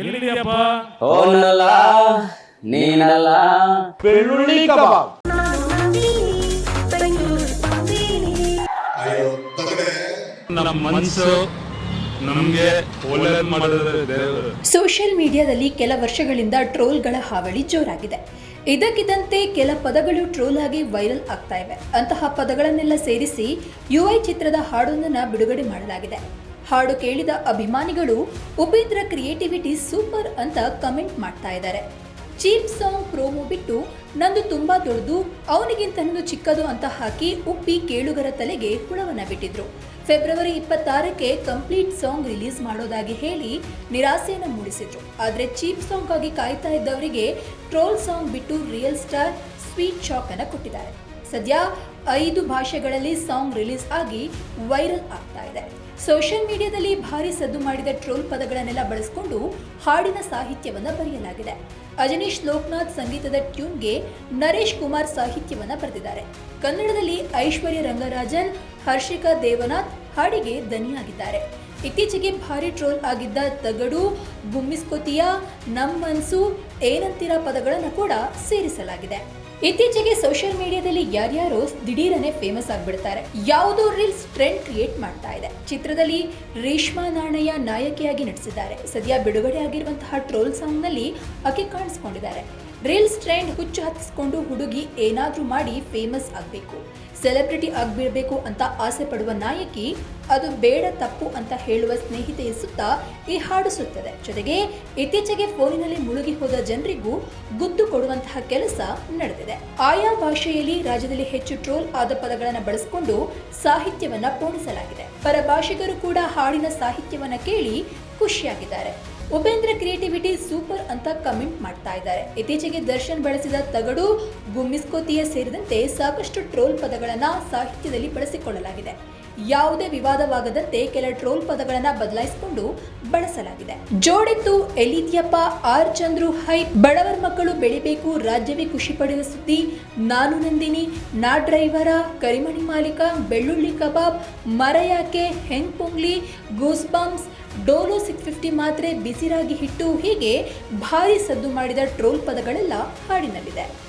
ಎಲ್ಲಿದೆಯಪ್ಪ? ಓನಲ್ಲ ನೀನಲ್ಲ. ಬೆಳ್ಳುಳ್ಳಿ ಕಬಾಬ್. ನಮ್ಮ ಮನಸ್ಸು ನಮ್ಗೆ ಒಳ್ಳೇದ್ ಮಾಡಿದ್ರೆ ದೇವರು ಸೋಷಿಯಲ್ ಮೀಡಿಯಾದಲ್ಲಿ ಕೆಲ ವರ್ಷಗಳಿಂದ ಟ್ರೋಲ್ಗಳ ಹಾವಳಿ ಜೋರಾಗಿದೆ. ಇದಕ್ಕಿದ್ದಂತೆ ಕೆಲ ಪದಗಳು ಟ್ರೋಲ್ ಆಗಿ ವೈರಲ್ ಆಗ್ತಾ ಇವೆ. ಅಂತಹ ಪದಗಳನ್ನೆಲ್ಲ ಸೇರಿಸಿ ಯುಐ ಚಿತ್ರದ ಹಾಡೊಂದನ್ನು ಬಿಡುಗಡೆ ಮಾಡಲಾಗಿದೆ. ಹಾಡು ಕೇಳಿದ ಅಭಿಮಾನಿಗಳು ಉಪೇಂದ್ರ ಕ್ರಿಯೇಟಿವಿಟಿ ಸೂಪರ್ ಅಂತ ಕಮೆಂಟ್ ಮಾಡ್ತಾ ಇದ್ದಾರೆ. ಚೀಪ್ ಸಾಂಗ್ ಪ್ರೋಮೋ ಬಿಟ್ಟು ನಂದು ತುಂಬಾ ದೊಡ್ಡದು ಅವನಿಗಿಂತ ನಂದು ಚಿಕ್ಕದು ಅಂತ ಹಾಕಿ ಉಪ್ಪಿ ಕೇಳುಗರ ತಲೆಗೆ ಹುಳವನ್ನ ಬಿಟ್ಟಿದ್ರು. ಫೆಬ್ರವರಿ ಇಪ್ಪತ್ತಾರಕ್ಕೆ ಕಂಪ್ಲೀಟ್ ಸಾಂಗ್ ರಿಲೀಸ್ ಮಾಡೋದಾಗಿ ಹೇಳಿ ನಿರಾಸೆಯನ್ನು ಮೂಡಿಸಿದ್ರು. ಆದರೆ ಚೀಪ್ ಸಾಂಗ್ ಆಗಿ ಕಾಯ್ತಾ ಇದ್ದವರಿಗೆ ಟ್ರೋಲ್ ಸಾಂಗ್ ಬಿಟ್ಟು ರಿಯಲ್ ಸ್ಟಾರ್ ಸ್ವೀಟ್ ಶಾಕ್ ಅನ್ನ ಕೊಟ್ಟಿದ್ದಾರೆ. ಸದ್ಯ ಐದು ಭಾಷೆಗಳಲ್ಲಿ ಸಾಂಗ್ ರಿಲೀಸ್ ಆಗಿ ವೈರಲ್ ಆಗ್ತಾ ಇದೆ. ಸೋಷಿಯಲ್ ಮೀಡಿಯಾದಲ್ಲಿ ಭಾರಿ ಸದ್ದು ಮಾಡಿದ ಟ್ರೋಲ್ ಪದಗಳನ್ನೆಲ್ಲ ಬಳಸಿಕೊಂಡು ಹಾಡಿನ ಸಾಹಿತ್ಯವನ್ನು ಬರೆಯಲಾಗಿದೆ. ಅಜನೀಶ್ ಲೋಕನಾಥ್ ಸಂಗೀತದ ಟ್ಯೂನ್ಗೆ ನರೇಶ್ ಕುಮಾರ್ ಸಾಹಿತ್ಯವನ್ನ ಬರೆದಿದ್ದಾರೆ. ಕನ್ನಡದಲ್ಲಿ ಐಶ್ವರ್ಯ ರಂಗರಾಜನ್, ಹರ್ಷಿಕಾ ದೇವನಾಥ್ ಹಾಡಿಗೆ ದನಿಯಾಗಿದ್ದಾರೆ ಇತ್ತೀಚೆಗೆ ಭಾರಿ ಟ್ರೋಲ್ ಆಗಿದ್ದ ತಗಡು, ಗುಮ್ಮಿಸ್ಕೋತಿಯ ನಮ್ಮನ್ಸು ಏನಂತಿರ ಏನಂತೀರ ಪದಗಳನ್ನು ಕೂಡ ಸೇರಿಸಲಾಗಿದೆ. ಇತ್ತೀಚೆಗೆ ಸೋಷಿಯಲ್ ಮೀಡಿಯಾದಲ್ಲಿ ಯಾರ್ಯಾರೋ ದಿಢೀರನೆ ಫೇಮಸ್ ಆಗ್ಬಿಡ್ತಾರೆ. ಯಾವುದೋ ರೀಲ್ಸ್ ಟ್ರೆಂಡ್ ಕ್ರಿಯೇಟ್ ಮಾಡ್ತಾ ಇದೆ. ಚಿತ್ರದಲ್ಲಿ ರೇಷ್ಮಾ ನಾಣಯ್ಯ ನಾಯಕಿಯಾಗಿ ನಟಿಸಿದ್ದಾರೆ. ಸದ್ಯ ಬಿಡುಗಡೆ ಆಗಿರುವಂತಹ ಟ್ರೋಲ್ ಸಾಂಗ್ನಲ್ಲಿ ಆಕೆ ಕಾಣಿಸ್ಕೊಂಡಿದ್ದಾರೆ. ರೀಲ್ಸ್ ಟ್ರೆಂಡ್ ಹುಚ್ಚು ಹತ್ತಿಸ್ಕೊಂಡು ಹುಡುಗಿ ಏನಾದರೂ ಮಾಡಿ ಫೇಮಸ್ ಆಗಬೇಕು. ಸೆಲೆಬ್ರಿಟಿ ಆಗ್ಬಿಡ್ಬೇಕು ಅಂತ ಆಸೆ ಪಡುವ ನಾಯಕಿ, ಅದು ಬೇಡ ತಪ್ಪು ಅಂತ ಹೇಳುವ ಸ್ನೇಹಿತೆಯ ಸುತ್ತ ಈ ಹಾಡು ಸುತ್ತದೆ. ಜೊತೆಗೆ ಇತ್ತೀಚೆಗೆ ಫೋನಿನಲ್ಲಿ ಮುಳುಗಿ ಹೋದ ಜನರಿಗೂ ಗುದ್ದು ಕೊಡುವಂತಹ ಕೆಲಸ ನಡೆದಿದೆ. ಆಯಾ ಭಾಷೆಯಲ್ಲಿ ರಾಜ್ಯದಲ್ಲಿ ಹೆಚ್ಚು ಟ್ರೋಲ್ ಆದ ಪದಗಳನ್ನು ಬಳಸಿಕೊಂಡು ಸಾಹಿತ್ಯವನ್ನ ಪೋಣಿಸಲಾಗಿದೆ. ಪರಭಾಷಿಗರು ಕೂಡ ಹಾಡಿನ ಸಾಹಿತ್ಯವನ್ನ ಕೇಳಿ ಖುಷಿಯಾಗಿದ್ದಾರೆ. ಉಪೇಂದ್ರ ಕ್ರಿಯೇಟಿವಿಟಿ ಸೂಪರ್ ಅಂತ ಕಮೆಂಟ್ ಮಾಡ್ತಾ ಇದ್ದಾರೆ. ಇತ್ತೀಚೆಗೆ ದರ್ಶನ್ ಬಳಸಿದ ತಗಡು, ಗುಮ್ಮಿಸ್ಕೋತಿಯ ಸೇರಿದಂತೆ ಸಾಕಷ್ಟು ಟ್ರೋಲ್ ಪದಗಳನ್ನು ಸಾಹಿತ್ಯದಲ್ಲಿ ಬಳಸಿಕೊಳ್ಳಲಾಗಿದೆ. ಯಾವುದೇ ವಿವಾದವಾಗದಂತೆ ಕೆಲ ಟ್ರೋಲ್ ಪದಗಳನ್ನು ಬದಲಾಯಿಸಿಕೊಂಡು ಬಳಸಲಾಗಿದೆ. ಜೋಡೆತ್ತು ಎಲ್ಲಿದ್ಯಪ್ಪ ಆರ್ ಚಂದ್ರು, ಹೈ, ಬಡವರ ಮಕ್ಕಳು ಬೆಳಿಬೇಕು, ರಾಜ್ಯವೇ ಖುಷಿ ಪಡೆಯುವ ಸುದ್ದಿ. ನಾನು ನಂದಿನಿ, ನಾ ಡ್ರೈವರ, ಕರಿಮಣಿ ಮಾಲೀಕ, ಬೆಳ್ಳುಳ್ಳಿ ಕಬಾಬ್ ಮರ ಯಾಕೆ ಹೆಂಗ್ ಪುಂಗ್ಲಿ goose bombs Dolo six fifty ಮಾತ್ರೆ ಬಿಸಿರಾಗಿ ಹಿಟ್ಟು ಹೀಗೆ ಭಾರಿ ಸದ್ದು ಮಾಡಿದ ಟ್ರೋಲ್ ಪದಗಳೆಲ್ಲ ಹಾಡಿನಲ್ಲಿದೆ.